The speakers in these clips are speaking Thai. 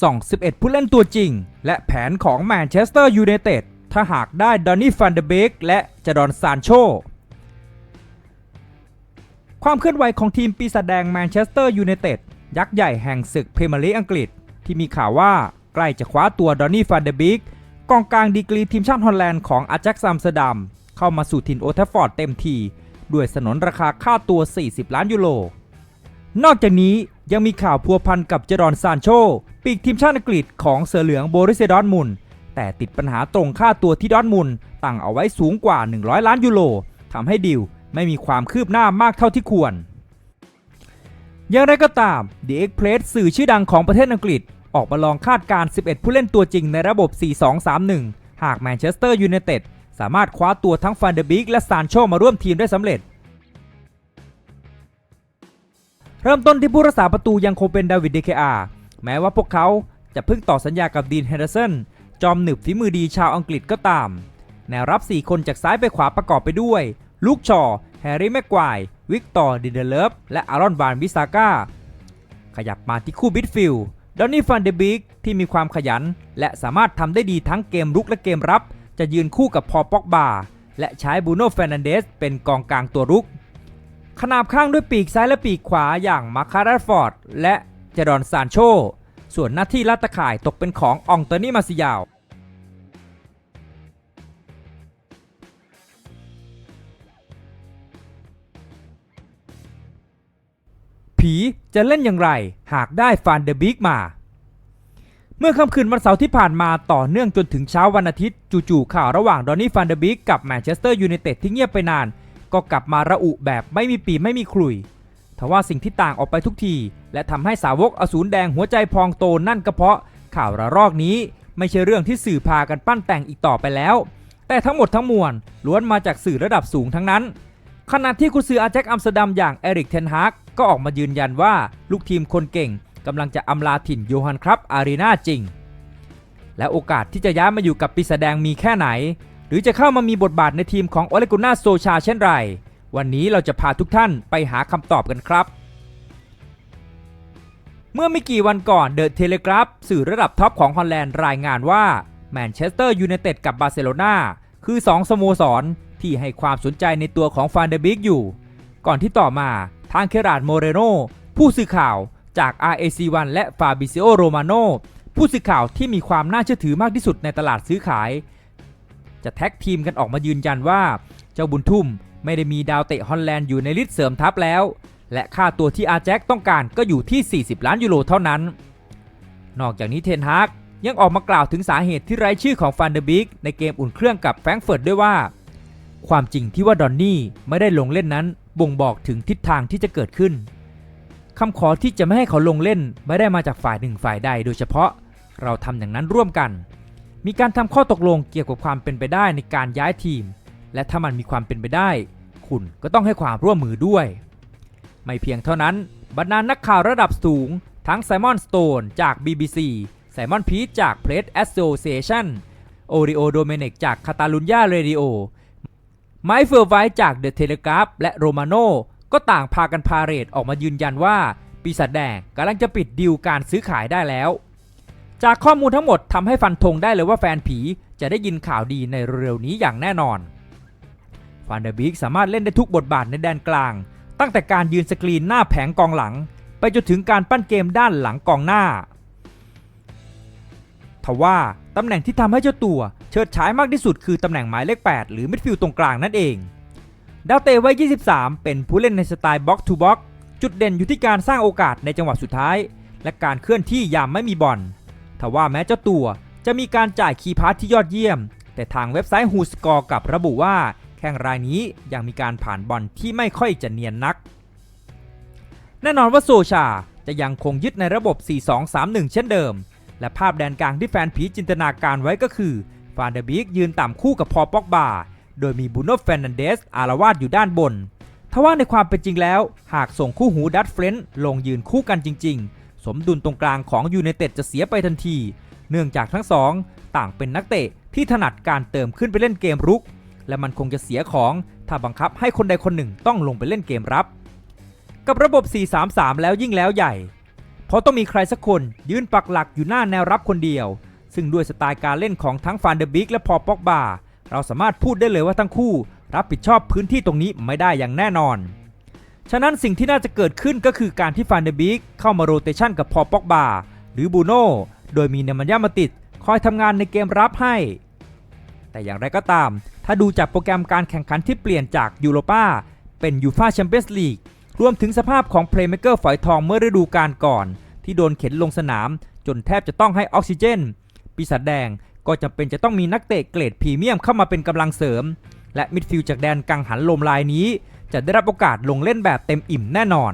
ส่อง 11 ผู้เล่นตัวจริง และแผนของแมนเชสเตอร์ยูไนเต็ดถ้าหากได้ดอนนี่ฟันเดเบกและจดอนซานโช ความเคลื่อนไหวของทีมปีศาจแดงแมนเชสเตอร์ยูไนเต็ดยักษ์ใหญ่แห่งศึกพรีเมียร์ลีกอังกฤษ ที่มีข่าวว่าใกล้จะคว้าตัวดอนนี่ฟันเดเบกกองกลางดีกรีทีมชาติฮอลแลนด์ของอาแจ็กซัมส์ดัมเข้ามาสู่ถิ่นโอลด์แทัฟฟอร์ดเต็มที ด้วยสนนราคาค่าตัว 40 ล้านยูโรนอกจากนี้ยังมีข่าวพัวพันกับเจรอนซานโช ปีกทีมชาติอังกฤษของเสือเหลืองโบริเซดอร์ทมุน แต่ติดปัญหาตรงค่าตัวที่ดอร์ทมุนตั้งเอาไว้สูงกว่า 100 ล้านยูโรทำให้ดิวไม่มีความคืบหน้ามากเท่าที่ควร อย่างไรก็ตาม The Express สื่อชื่อดังของประเทศอังกฤษ ออกมาลองคาดการณ์11 ผู้เล่นตัวจริงในระบบ 4-2-3-1 หากแมนเชสเตอร์ยูไนเต็ดสามารถคว้าตัวทั้งฟันเดบิกและซานโชมาร่วมทีมได้สำเร็จ เริ่มต้นที่ผู้รักษาประตูยังคงเป็นดาวิดเดเคอา แม้ว่าพวกเขาจะเพิ่งต่อสัญญากับดีนเฮนเดอร์สันจอมหนึบฝีมือดีชาวอังกฤษก็ตาม แนวรับ 4 คนจากซ้ายไปขวาประกอบไปด้วย ลูกชอ แฮร์รี่แม็กควาย วิกตอร์ดิเดเลฟและอารอนบานวิสาก้า ขยับมาที่คู่บิดฟิลดอนนี่ฟันเดบิกที่มีความขยัน และสามารถทำได้ดีทั้งเกมรุกและเกมรับ จะยืนคู่กับพอป็อกบา และใช้บูโน่เฟรนันเดสเป็นกองกลางตัวรุก ขนาบข้างด้วยปีกซ้ายและปีกขวาอย่างมาคาร์ฟอร์ดและ จดอนซานโช ส่วนหน้าที่ลัดตะข่ายตกเป็นของอองเตอนี่มาซิยาว ผีจะเล่นอย่างไรหากได้ฟานเดอร์บิกมา เมื่อค่ำคืนวันเสาร์ที่ผ่านมาต่อเนื่องจนถึงเช้าวันอาทิตย์ จู่ๆข่าวระหว่างดอนนี่ฟานเดอบิกกับแมนเชสเตอร์ยูไนเต็ดที่เงียบไปนาน ก็กลับมาระอุแบบไม่มีปีไม่มีครุย ทว่าสิ่งที่ต่างออกไปทุกที และทำให้สาวกอสูรแดงหัวใจพองโตนั่นก็เพราะ ข่าวระลอกนี้ไม่ใช่เรื่องที่สื่อพากันปั้นแต่งอีกต่อไปแล้ว แต่ทั้งหมดทั้งมวลล้วนมาจากสื่อระดับสูงทั้งนั้น ขณะที่คุณซืออาแจ็คอัมสเตอร์ดัมอย่างเอริกเทนฮากก็ออกมายืนยันว่าลูกทีมคนเก่งกำลังจะอำลาถิ่นโยฮันครับอารีนาจริง และโอกาสที่จะย้ายมาอยู่กับปีศาจแดงมีแค่ไหน หรือจะเข้ามามีบทบาทในทีมของโอเลกุน่าโซชาเช่นไร วันนี้เราจะพาทุกท่านไปหาคำตอบกันครับ เมื่อไม่กี่วันก่อนเดอะเทเลกราฟสื่อระดับท็อปของฮอลแลนด์รายงานว่าแมนเชสเตอร์ยูไนเต็ดกับบาร์เซโลนาคือ 2 สโมสร ที่ให้ความสนใจในตัวของฟานเดบิกอยู่ ก่อนที่ต่อมาทางเคราดโมเรโนผู้สื่อข่าวจาก RAC1 และฟาบิซิโอโรมาโนผู้สื่อข่าวที่มีความน่าเชื่อถือมากที่สุดในตลาดซื้อขาย จะแท็กทีมกันออกมายืนยันว่า เจ้าบุญทุ่ม ไม่ได้มีดาวเตะฮอลแลนด์อยู่ในลิสต์เสริมทัพแล้ว และค่าตัวที่อาแจ็คต้องการก็อยู่ที่ 40 ล้านยูโรเท่านั้น นอกจากนี้เทนฮากยังออกมากล่าวถึงสาเหตุที่ไร้ชื่อของฟันเดอร์บิกในเกมอุ่นเครื่องกับแฟรงเฟิร์ตด้วยว่า ความจริงที่ว่าดอนนี่ไม่ได้ลงเล่นนั้นบ่งบอกถึงทิศทางที่จะเกิดขึ้นคำขอที่จะไม่ให้เขาลงเล่นไม่ได้มาจากฝ่ายหนึ่งฝ่ายใดโดยเฉพาะเราทำอย่างนั้นร่วมกัน มีการทำข้อตกลงเกี่ยวกับความเป็นไปได้ในการย้ายทีม และถ้ามันมีความเป็นไปได้ คุณก็ต้องให้ความร่วมมือด้วย ไม่เพียงเท่านั้นบรรดานักข่าวระดับสูง ทั้งไซมอนสโตนจาก BBC ไซมอนพีทจาก Press Association โอริโอโดเมเนกจากคาตาลุญญาเรดิโอไมเฟอร์ไวจากเดอะเทเลกราฟและโรมาโนก็ต่างพากันพาเรดออกมายืนยันว่า ปีศาจแดงกำลังจะปิดดีลการซื้อขายได้แล้ว จากข้อมูลทั้งหมดทำให้ฟันธงได้เลยว่าแฟนผีจะได้ยินข่าวดีในเร็วๆนี้อย่างแน่นอน ฟันเดอร์บิกสามารถเล่นได้ทุกบทบาทในแดนกลาง ตั้งแต่การยืนสกรีนหน้าแผงกองหลัง ไปจนถึงการปั้นเกมด้านหลังกองหน้า ทว่าตำแหน่งที่ทำให้เจ้าตัวเฉิดฉายมากที่สุดคือตำแหน่งหมายเลข 8 หรือมิดฟิลด์ตรงกลางนั่นเองดาวเตะวัย23 เป็นผู้เล่นในสไตล์บ็อกทูบ็อกจุดเด่นอยู่ที่การสร้างโอกาสในจังหวะสุดท้าย และการเคลื่อนที่ยามไม่มีบอลทว่าแม้เจ้าตัวจะมีการจ่ายคีย์พาสที่ยอดเยี่ยม แต่ทางเว็บไซต์ฮูสกอร์กับระบุว่า แข่งรายนี้ยังมีการผ่านบอลที่ไม่ค่อยจะเนียนนัก แน่นอนว่าโซชาจะยังคงยึดในระบบ 4-2-3-1 เช่นเดิม และภาพแดนกลางที่แฟนผีจินตนาการไว้ก็คือ ฟานเดอร์บิกยืนต่ำคู่กับพอปอกบา โดยมีบูโน่เฟนันเดสอารวาสอยู่ด้านบนทว่าในความเป็นจริงแล้ว หากส่งคู่หูดัตเฟรนด์ลงยืนคู่กันจริง ๆ สมดุลตรงกลางของยูไนเต็ดจะเสียไปทันที เนื่องจากทั้งสอง ต่างเป็นนักเตะที่ถนัดการเติมขึ้นไปเล่นเกมรุก และมันคงจะเสียของ ถ้าบังคับให้คนใดคนหนึ่งต้องลงไปเล่นเกมรับ กับระบบ 4-3-3 แล้วยิ่งแล้วใหญ่ เพราะต้องมีใครสักคนยืนปักหลักอยู่หน้าแนวรับคนเดียว ซึ่งด้วยสไตล์การเล่นของทั้งฟานเดอร์บิกและพอป็อกบาเราสามารถพูดได้เลยว่าทั้งคู่ รับผิดชอบพื้นที่ตรงนี้ไม่ได้อย่างแน่นอน ฉะนั้นสิ่งที่น่าจะเกิดขึ้นก็คือการที่ฟานเดอร์บิกเข้ามาโรเตชันกับพอป็อกบาหรือบูโน่โดยมีเนมันยามาติดคอยทำงานในเกมรับให้ แต่อย่างไรก็ตาม ถ้าดูจากโปรแกรมการแข่งขันที่เปลี่ยนจากยูโรปาเป็นยูฟาแชมเปี้ยนส์ลีกรวมถึงสภาพของเพลย์เม k เกอร์ฝอยทองเมื่อฤดูกาลก่อน ที่โดนเข็นลงสนาม จนแทบจะต้องให้ออกซิเจน ปีศาจแดงก็จำเป็นจะต้องมีนักเตะเกรดพรีเมียมเข้ามาเป็นกำลังเสริม และมิดฟิลด์จากแดนกังหันลมลายนี้ จะได้รับโอกาสลงเล่นแบบเต็มอิ่มแน่นอน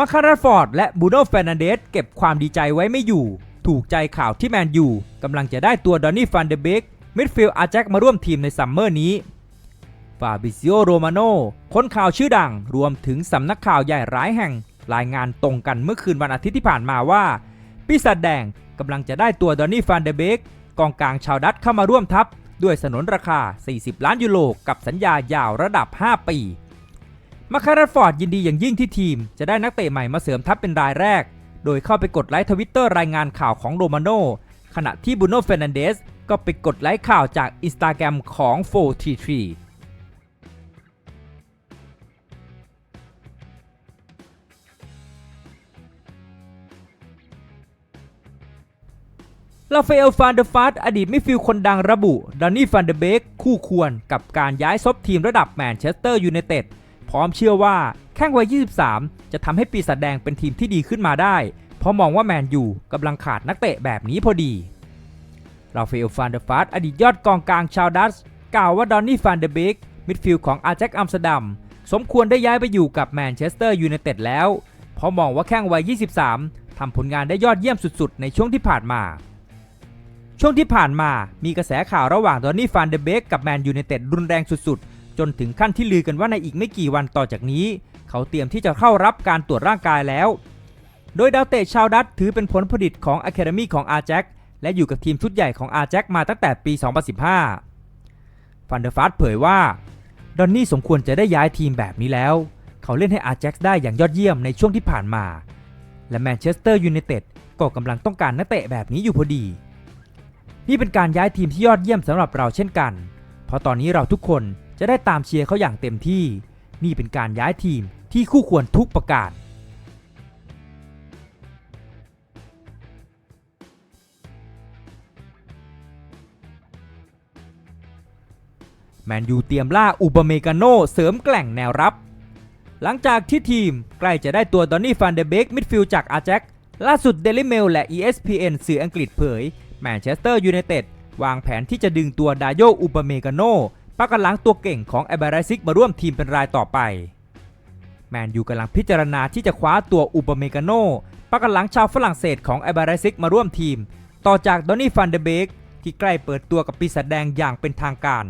มาคาราฟอร์ดและบูโน่เฟรนันเดสเก็บความดีใจไว้ไม่อยู่ ถูกใจข่าวที่แมนยูกำลังจะได้ตัวดอนนี่ฟันเดเบกมิดฟิลด์อาแจ็คมาร่วมทีมในซัมเมอร์นี้ฟาบิซิโอโรมาโนคนข่าวชื่อดังรวมถึงสำนักข่าวใหญ่หลายแห่ง รายงานตรงกันเมื่อคืนวันอาทิตย์ที่ผ่านมาว่าปีศาจแดงกำลังจะได้ตัวดอนนี่ฟันเดเบกกองกลางชาวดัตเข้ามาร่วมทัพ ด้วยสนนราคา 40 ล้านยูโรกับสัญญายาวระดับ 5 ปี มาคาราฟอร์ดยินดีอย่างยิ่งที่ทีม จะได้นักเตะใหม่มาเสริมทัพเป็นรายแรก โดยเข้าไปกดไลค์ทวิตเตอร์รายงานข่าวของโรมาโนขณะที่บูโน่เฟรนันเดสก็ไปกดไลค์ข่าวจากอินสตาแกรมของ433ลาเฟลฟานเดอร์ฟาสอดีตมิดฟิลคนดังระบุดอนนี่ฟันเดเบกคู่ควรกับการย้ายซบทีมระดับแมนเชสเตอร์ยูไนเต็ด พร้อมเชื่อว่าแข้งวัย 23 จะทำให้ปีศาจแดงเป็นทีมที่ดีขึ้นมาได้ เพราะมองว่าแมนยูกำลังขาดนักเตะแบบนี้พอดีลาเฟลฟานเดอร์ฟาสอดีตยอดกองกลางชาวดัตช์กล่าวว่าดอนนี่ฟันเดเบกมิดฟิลด์ของอาแจ็คอัมสเตอร์ดัมสมควรได้ย้ายไปอยู่กับแมนเชสเตอร์ยูไนเต็ดแล้ว เพราะมองว่าแข้งวัย 23 ทำผลงานได้ยอดเยี่ยมสุดๆ ในช่วงที่ผ่านมา ช่วงที่ผ่านมามีกระแสข่าวระหว่างดอนนี่ฟานเดเบกกับแมนยูไนเต็ดรุนแรงสุดๆ จนถึงขั้นที่ลือกันว่าในอีกไม่กี่วันต่อจากนี้ เขาเตรียมที่จะเข้ารับการตรวจร่างกายแล้ว โดยดาวเตะชาวดัตถือเป็นผลผลิตของอะคาเดมีของอาแจ็คและอยู่กับทีมชุดใหญ่ของอาแจ็คมาตั้งแต่ปี 2015 ฟันเดอร์ฟาสเผยว่าดอนนี่สมควรจะได้ย้ายทีมแบบนี้แล้ว เขาเล่นให้อาแจ็คได้อย่างยอดเยี่ยมในช่วงที่ผ่านมา และแมนเชสเตอร์ยูไนเต็ดก็กำลังต้องการนักเตะแบบนี้อยู่พอดี นี่เป็นการย้ายทีมที่ยอดเยี่ยมสำหรับเราเช่นกัน เพราะตอนนี้เราทุกคน จะได้ตามเชียร์เขาอย่างเต็มที่ นี่เป็นการย้ายทีมที่คู่ควรทุกประการ แมนยูเตรียมล่าอุปเมกาโนเสริมแกล่งแนวรับ หลังจากที่ทีมใกล้จะได้ตัวดอนนี่ฟันเดเบกมิดฟิลด์จากอาแจ็คล่าสุดเดลิเมลและ ESPN สื่ออังกฤษเผย แมนเชสเตอร์ยูไนเต็ดวางแผนที่จะดึงตัวดาโยอุปเมกาโน ปักกันหลังตัวเก่งของไอเบราซิกมาร่วมทีมเป็นรายต่อไป แมนยูกำลังพิจารณาที่จะคว้าตัวอุปเมกาโนปักกันหลังชาวฝรั่งเศสของไอเบราซิกมาร่วมทีม ต่อจากดอนนี่ฟันเดเบกที่ใกล้เปิดตัวกับปีศาจแดงอย่างเป็นทางการ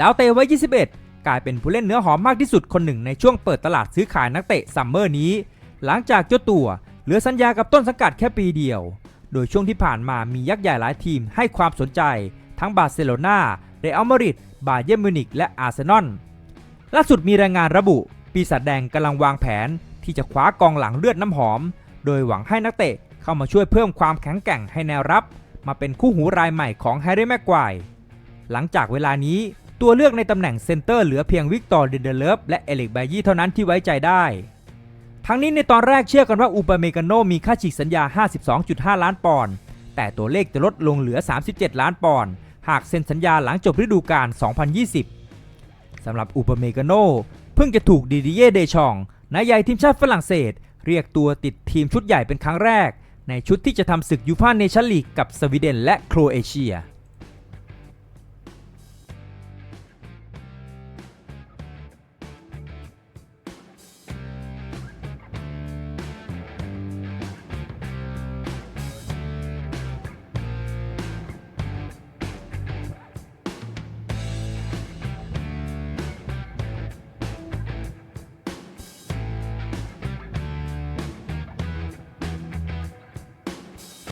ดาวเตะวัย21 กลายเป็นผู้เล่นเนื้อหอมมากที่สุดคนหนึ่งในช่วงเปิดตลาดซื้อขายนักเตะซัมเมอร์นี้ หลังจากเจ้าตัวเหลือสัญญากับต้นสังกัดแค่ปีเดียว โดยช่วงที่ผ่านมามียักษ์ใหญ่หลายทีมให้ความสนใจ ทั้งบาร์เซโลนา เรอัลมาดริดบาเยิร์มิวนิกและอาร์เซนอลล่าสุดมีรายงานระบุ ปีศาจแดงกำลังวางแผนที่จะคว้ากองหลังเลือดน้ำหอม โดยหวังให้นักเตะเข้ามาช่วยเพิ่มความแข็งแกร่งให้แนวรับ มาเป็นคู่หูรายใหม่ของแฮร์รี่แม็กควายหลังจากเวลานี้ตัวเลือกในตำแหน่งเซนเตอร์เหลือเพียงวิกตอร์เดเดเลฟและเอลิกไบยี่เท่านั้นที่ไว้ใจได้ ทั้งนี้ในตอนแรกเชื่อกันว่าอุปเมกาโนมีค่าฉีกสัญญา 52.5 ล้านปอนด์แต่ตัวเลขจะลดลงเหลือ 37 ล้านปอนด์ หากเซ็นสัญญาหลังจบฤดูกาล 2020 สำหรับอุปเมกาโนเพิ่งจะถูกดิดิเย่เดชองนายใหญ่ทีมชาติฝรั่งเศส เรียกตัวติดทีมชุดใหญ่เป็นครั้งแรก ในชุดที่จะทำศึกยูฟ่าเนชั่นลีกกับสวีเดนและโครเอเชีย